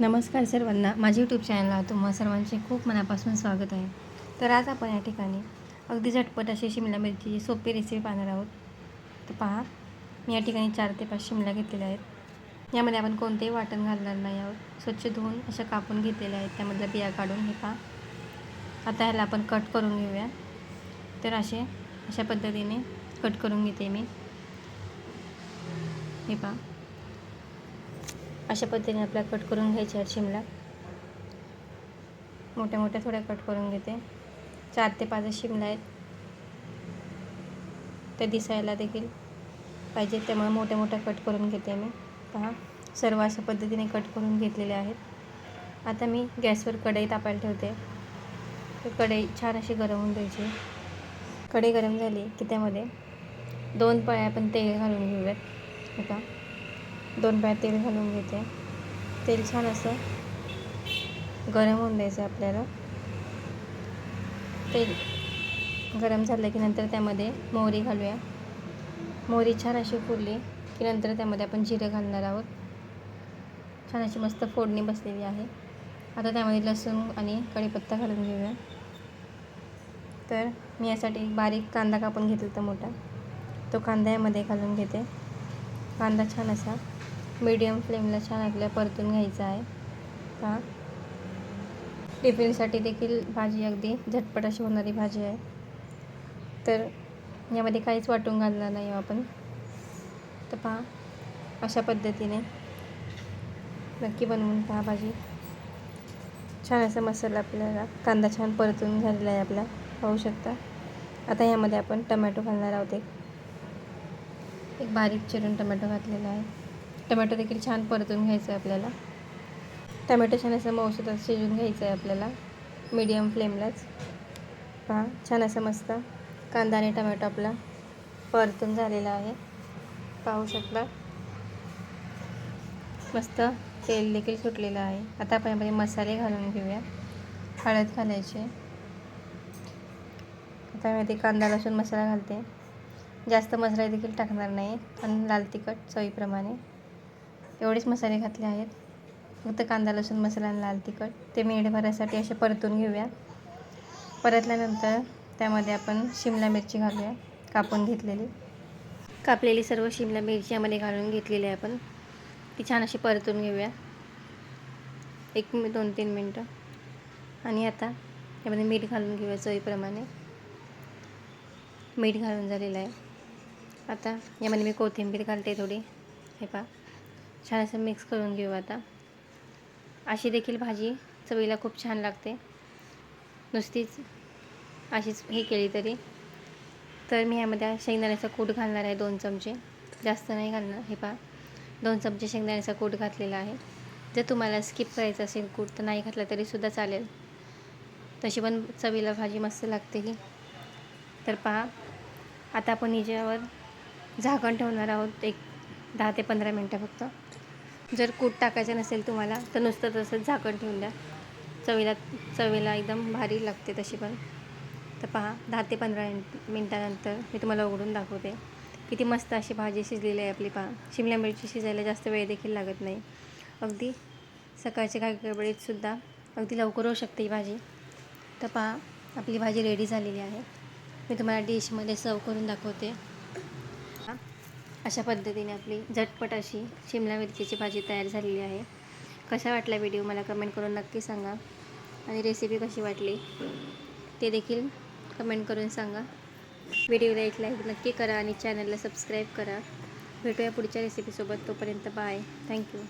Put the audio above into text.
नमस्कार सर्वांना. माझ्या यूट्यूब चॅनलला तुम्हा सर्वांचे खूप मनापासून स्वागत आहे. तर आज आपण या ठिकाणी अगदी झटपट अशी शिमला मिरचीची सोपी रेसिपी पाहणार आहोत. तर पहा मी या ठिकाणी चार ते पाच शिमला घेतलेल्या आहेत. यामध्ये आपण कोणतेही वाटण घालणार नाही आहोत. स्वच्छ धुवून अशा कापून घेतलेल्या आहेत. त्यामधल्या बिया काढून हे पहा. आता ह्याला आपण कट करून घेऊया. तर असे अशा पद्धतीने कट करून घेते मी. हे पहा. अशा पद्धतीने आपल्या कट करून घ्यायचे आहेत शिमला. मोठ्या मोठ्या थोड्या कट करून घेते. चार ते पाच शिमला आहेत. ते दिसायला देखील पाहिजे. त्यामुळे मोठ्या मोठ्या कट करून घेते मी. पहा सर्व अशा पद्धतीने कट करून घेतलेले आहेत. आता मी गॅसवर कढई तापायला ठेवते. तर कढई छान अशी गरम होऊन द्यायची. कढई गरम झाली की त्यामध्ये दोन पळ्या आपण तेल घालून घेऊयात. हे दोन पाय तेल घालून घेते. तेल छान असं गरम होऊन द्यायचं आपल्याला. तेल गरम झालं की नंतर त्यामध्ये मोहरी घालूया. मोहरी छान अशी फुलली की नंतर त्यामध्ये आपण जिरं घालणार आहोत. छान अशी मस्त फोडणी बसलेली आहे. आता त्यामध्ये लसूण आणि कढीपत्ता घालून घेऊया. तर मी यासाठी बारीक कांदा कापून घेतला होता मोठा. तो कांदा यामध्ये घालून घेते. कांदा छान असा मीडियम फ्लेमला छान आपल्याला परतून घ्यायचं आहे. का टिफिनसाठी देखील भाजी अगदी झटपट अशी होणारी भाजी आहे. तर यामध्ये काहीच वाटून घालणार नाही हो आपण. तर पहा अशा पद्धतीने नक्की बनवून पहा भाजी. छान असा मसाला आपल्याला कांदा छान परतून झालेला आहे आपला पाहू शकता. आता यामध्ये आपण टमॅटो घालणार आहोत एक. एक बारीक चिरून टमॅटो घातलेला आहे. टमॅटो देखील छान परतून घ्यायचं आहे आपल्याला. टमॅटो छान असं मौसूदात शिजून घ्यायचं आहे आपल्याला. मीडियम फ्लेमलाच पहा छान असं मस्त कांदा आणि टमॅटो आपला परतून झालेला आहे. पाहू शकता. मस्त तेल देखील सुटलेलं आहे. आता आपण यामध्ये मसाले घालून घेऊया. हळद घालायची. आता यामध्ये कांदा लसूण मसाला घालते. जास्त मसाला देखील टाकणार नाही. आणि लाल तिखट चवीप्रमाणे. एवढेच मसाले घातले आहेत. फक्त कांदा लसूण मसाला आणि लाल तिखट. ते मिनिटभरासाठी असे परतून घेऊया. परतल्यानंतर त्यामध्ये आपण शिमला मिरची घालूया कापून घेतलेली. कापलेली सर्व शिमला मिरची यामध्ये घालून घेतलेली आहे आपण. ती छान अशी परतून घेऊया. एक दोन तीन मिनटं. आणि आता यामध्ये मीठ घालून घेऊया चवीप्रमाणे. मीठ घालून झालेलं आहे. आता यामध्ये मी कोथिंबीर घालते थोडी. हे पहा. छान असं मिक्स करून घेऊ आता. अशी देखील भाजी चवीला खूप छान लागते. नुसतीच अशीच हे केली तरी. तर मी यामध्ये शेंगदाण्याचा कूट घालणार आहे दोन चमचे. जास्त नाही घालणार. हे पहा. दोन चमचे शेंगदाण्याचा कूट घातलेला आहे. जर तुम्हाला स्किप करायचं असेल कूट तर नाही घातला तरीसुद्धा चालेल. तशी पण चवीला भाजी मस्त लागते ही. तर पहा. आता आपण हिच्यावर झाकण ठेवणार आहोत एक दहा ते पंधरा मिनटं फक्त. जर कूट टाकायचं नसेल तुम्हाला तर नुसतं तसंच झाकण ठेवून द्या. चवीला चवीला एकदम भारी लागते तशी पण. तर पहा दहा ते पंधरा मिनटानंतर मी तुम्हाला उघडून दाखवते. किती मस्त अशी भाजी शिजलेली आहे आपली पहा. शिमला मिरची शिजायला जास्त वेळ देखील लागत नाही. अगदी सकाळच्या काही गडबडीतसुद्धा अगदी लवकर होऊ शकते ही भाजी. तर पहा आपली भाजी रेडी झालेली आहे. मी तुम्हाला डिशमध्ये सर्व करून दाखवते. अशा पद्धतीने आपली झटपट अशी शिमला मिरचीची भाजी तयार झालेली आहे. कसा वाटला व्हिडिओ मला कमेंट करून नक्की सांगा. आणि रेसिपी कशी वाटली ते देखील कमेंट करून सांगा. व्हिडिओला एक लाईक नक्की करा आणि चॅनलला सबस्क्राईब करा. भेटूया पुढच्या रेसिपीसोबत तोपर्यंत बाय थँक्यू